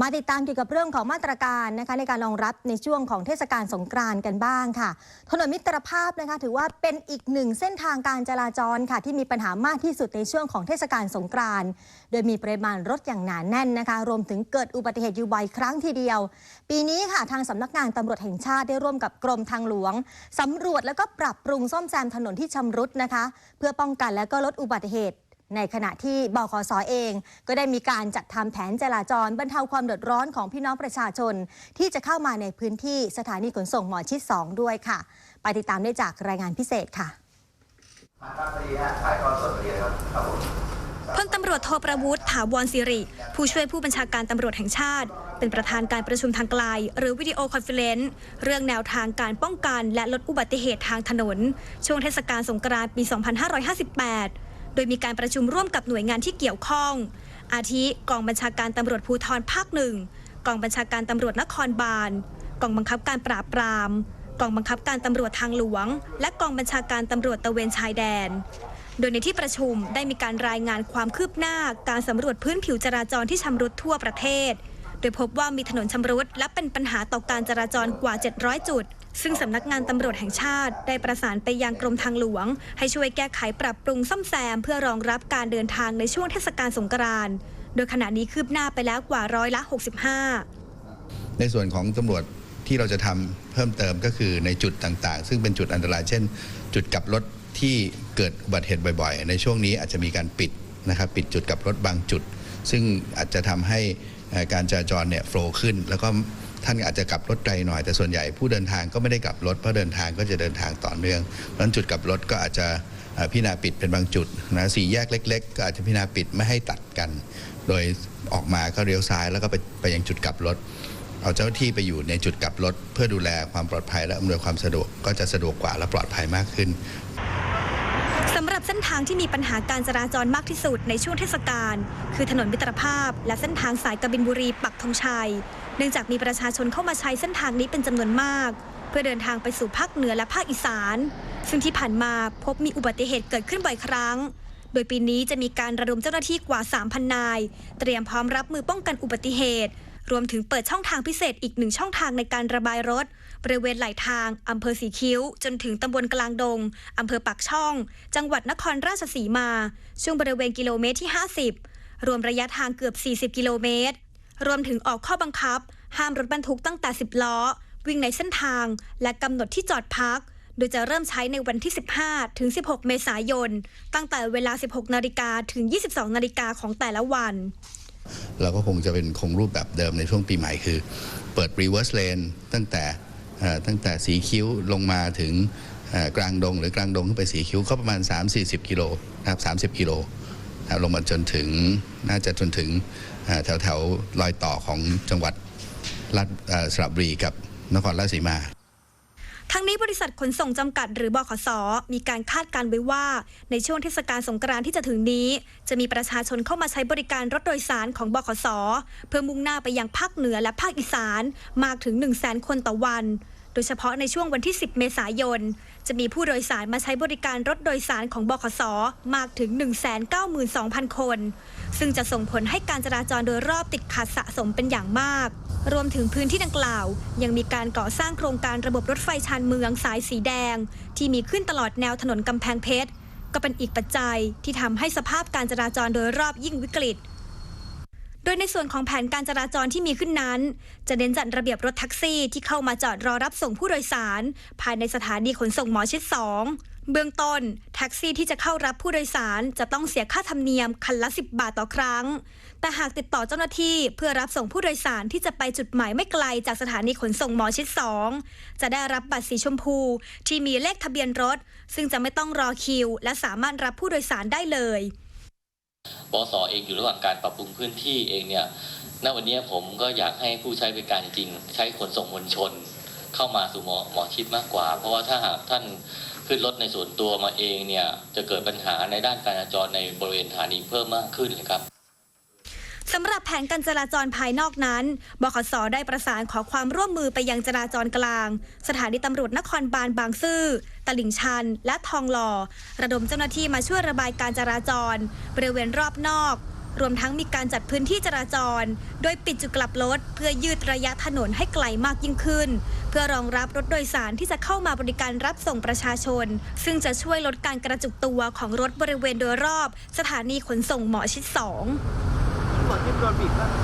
มาติดตามเกี่ยวกับเรื่องของมาตรการนะคะในการรองรับในช่วงของเทศกาลสงกรานต์กันบ้างค่ะ ถนนมิตรภาพนะคะถือว่าเป็นอีกหนึ่งเส้นทางการจราจรค่ะ ที่มีปัญหามากที่สุดในช่วงของเทศกาลสงกรานต์โดยมีปริมาณรถอย่างหนาแน่นนะคะ รวมถึงเกิดอุบัติเหตุอยู่บ่อยครั้งทีเดียว ปีนี้ค่ะทางสำนักงานตำรวจแห่งชาติได้ร่วมกับกรมทางหลวงสำรวจแล้วก็ปรับปรุงซ่อมแซมถนนที่ชำรุดนะคะ เพื่อป้องกันและก็ลดอุบัติเหตุ ในขณะที่บขสเอง ก็ได้มีการจัดทำแผนจราจรบรรเทาความเดือดร้อนของพี่น้องประชาชน ที่จะเข้ามาในพื้นที่สถานีขนส่งหมอชิด 2 ด้วยค่ะ ไปติดตามได้จากรายงานพิเศษค่ะมาตั้งพอดีฮะถ่ายทอดสดพอดีครับครับผมพลตำรวจโทประวุฒิถาวรสิริ ผู้ช่วยผู้บัญชาการตำรวจแห่งชาติ เป็นประธานการประชุมทางไกล หรือวิดีโอคอนเฟอเรนซ์เรื่องแนวทางการป้องกันและลดอุบัติเหตุทางถนน ช่วงเทศกาลสงกรานต์ปี 2558 โดยมีการประชุมร่วมกับหน่วยงานที่เกี่ยวข้อง อาทิกองบัญชาการตำรวจภูธรภาคหนึ่งกองบัญชาการตำรวจนครบาลกองบังคับการปราบปราม กองบังคับการตำรวจทางหลวง และกองบัญชาการตำรวจตะเวนชายแดน โดยในที่ประชุมได้มีการรายงานความคืบหน้าการสำรวจพื้นผิวจราจรที่ชำรุดทั่วประเทศ โดยพบว่ามีถนนชำรุดและเป็นปัญหาต่อการจราจรกว่า 700 จุด ซึ่งสำนักงานตำรวจแห่งชาติ ได้ประสานไปยังกรมทางหลวง ให้ช่วยแก้ไขปรับปรุงซ่อมแซม เพื่อรองรับการเดินทางในช่วงเทศกาลสงกรานต์โดยขณะนี้คืบหน้าไปแล้วกว่าร้อยละ 65 ในส่วนของตำรวจที่เราจะทำเพิ่มเติมก็คือในจุดต่างๆ ซึ่งเป็นจุดอันตรายเช่น จุดกลับรถที่เกิดอุบัติเหตุบ่อย ๆ ในช่วงนี้อาจจะมีการปิดนะครับปิดจุดกลับรถบางจุด ซึ่งอาจจะทำให้ การจราจรเนี่ยโฟล์ขึ้น แล้วก็ท่านอาจจะกลับรถไกลหน่อยแต่ส่วนใหญ่ผู้เดินทางก็ไม่ได้กลับรถเพราะเดินทางก็จะเดินทางต่อเนื่องเพราะจุดกลับรถก็อาจจะพิจารณาปิดเป็นบางจุดนะสี่แยกเล็ก ๆ ก็อาจจะพิจารณาปิดไม่ให้ตัดกัน โดยออกมาก็เลี้ยวซ้ายแล้วก็ไปไปยังจุดกลับรถ เอาเจ้าที่ไปอยู่ในจุดกลับรถ เพื่อดูแลความปลอดภัยและอำนวยความสะดวกก็จะสะดวกกว่าและปลอดภัยมากขึ้นำหรับเส้นทางที่มีปัญหาการจราจรมากที่สุดในช่วงเทศกาลคือถนนมิตรภาพ และเส้นทางสายกบินบุรีปักธงชัย เนื่องจากมีประชาชนเข้ามาใช้เส้นทางนี้เป็นจำนวนมาก เพื่อเดินทางไปสู่ภาคเหนือและภาคอีสาน ซึ่งที่ผ่านมาพบมีอุบัติเหตุเกิดขึ้นบ่อยครั้ง โดยปีนี้จะมีการระดมเจ้าหน้าที่กว่า 3,000 นาย เตรียมพร้อมรับมือป้องกันอุบัติเหตุ รวมถึงเปิดช่องทางพิเศษอีกหนึ่งช่องทางในการระบายรถ บริเวณไหลทางอำเภอสีคิ้ว จนถึงตำบลกลางดงอำเภอปากช่อง จังหวัดนครราชสีมา ช่วงบริเวณกิโลเมตรที่ 50 รวมระยะทางเกือบ 40 กิโลเมตร รวมถึงออกข้อบังคับ ห้ามรถบรรทุกตั้งแต่ 10 ล้อ วิ่งในเส้นทาง และกำหนดที่จอดพัก โดยจะเริ่มใช้ในวันที่ 15 ถึง 16 เมษายน ตั้งแต่เวลา 16 นาฬิกาถึง 22 นาฬิกาของแต่ละวันเราก็คงจะเป็นคงรูปแบบเดิมในช่วงปีใหม่คือ เปิด reverse lane ตั้งแต่ ตั้งแต่สีคิ้วลงมาถึงกลางดง หรือกลางดงขึ้นไปสีคิ้วก็ประมาณ 3-40 กิโลนะครับ30 กิโลลงมาจนถึงน่าจะจนถึงแถวแถวๆรอยต่อของจังหวัดราชสระบุรีกับนครราชสีมา ทั้งนี้บริษัทขนส่งจำกัดหรือบขส มีการคาดการณ์ไว้ว่า ในช่วงเทศกาลสงกรานต์ที่จะถึงนี้ จะมีประชาชนเข้ามาใช้บริการรถโดยสารของบขส เพื่อมุ่งหน้าไปยังภาคเหนือและภาคอีสานมากถึง 1 0 0 0 0แสนคนต่อวัน โดยเฉพาะในช่วงวันที่ 10 เมษายน จะมีผู้โดยสารมาใช้บริการรถโดยสารของบขส มากถึง 192,000 คน ซึ่งจะส่งผลให้การจราจรโดยรอบติดขัดสะสมเป็นอย่างมาก รวมถึงพื้นที่ดังกล่าว ยังมีการก่อสร้างโครงการระบบรถไฟชานเมืองสายสีแดง ที่มีขึ้นตลอดแนวถนนกำแพงเพชรก็เป็นอีกปัจจัยที่ทำให้สภาพการจราจรโดยรอบยิ่งวิกฤต โดยในส่วนของแผนการจราจรที่มีขึ้นนั้น จะเน้นจัดระเบียบรถแท็กซี่ที่เข้ามาจอดรอรับส่งผู้โดยสาร ภายในสถานีขนส่งหมอชิด2 เบื้องต้น แท็กซี่ที่จะเข้ารับผู้โดยสารจะต้องเสียค่าธรรมเนียมคันละ 10 บาทต่อครั้ง แต่หากติดต่อเจ้าหน้าที่เพื่อรับส่งผู้โดยสารที่จะไปจุดหมายไม่ไกลจากสถานีขนส่งหมอชิด 2 จะได้รับบัตรสีชมพู ที่มีเลขทะเบียนรถ ซึ่งจะไม่ต้องรอคิว และสามารถรับผู้โดยสารได้เลย บสเองอยู่ระหว่างการปรับปรุงพื้นที่เองเนี่ยณวันนี้ผมก็อยากให้ผู้ใช้บริการจริงใช้ขนส่งมวลชน เข้ามาสู่หมอหมอชิดมากกว่า เพราะว่าถ้าหากท่านขึ้นรถในส่วนตัวมาเองเนี่ยจะเกิดปัญหาในด้านการจราจรในบริเวณสถานีเพิ่มมากขึ้นเลยครับ สำหรับแผนการจราจรภายนอกนั้น บขสได้ประสานขอความร่วมมือไปยังจราจรกลาง สถานีตำรวจนครบาลบางซื่อ ตลิ่งชัน และทองหล่อ ระดมเจ้าหน้าที่มาช่วยระบายการจราจร บริเวณรอบนอก รวมทั้งมีการจัดพื้นที่จราจร โดยปิดจุดกลับรถเพื่อยืดระยะถนนให้ไกลมากยิ่งขึ้น เพื่อรองรับรถโดยสารที่จะเข้ามาบริการรับส่งประชาชน ซึ่งจะช่วยลดการกระจุกตัวของรถบริเวณโดยรอบ สถานีขนส่งหมอชิด2 aqui pra uma picada.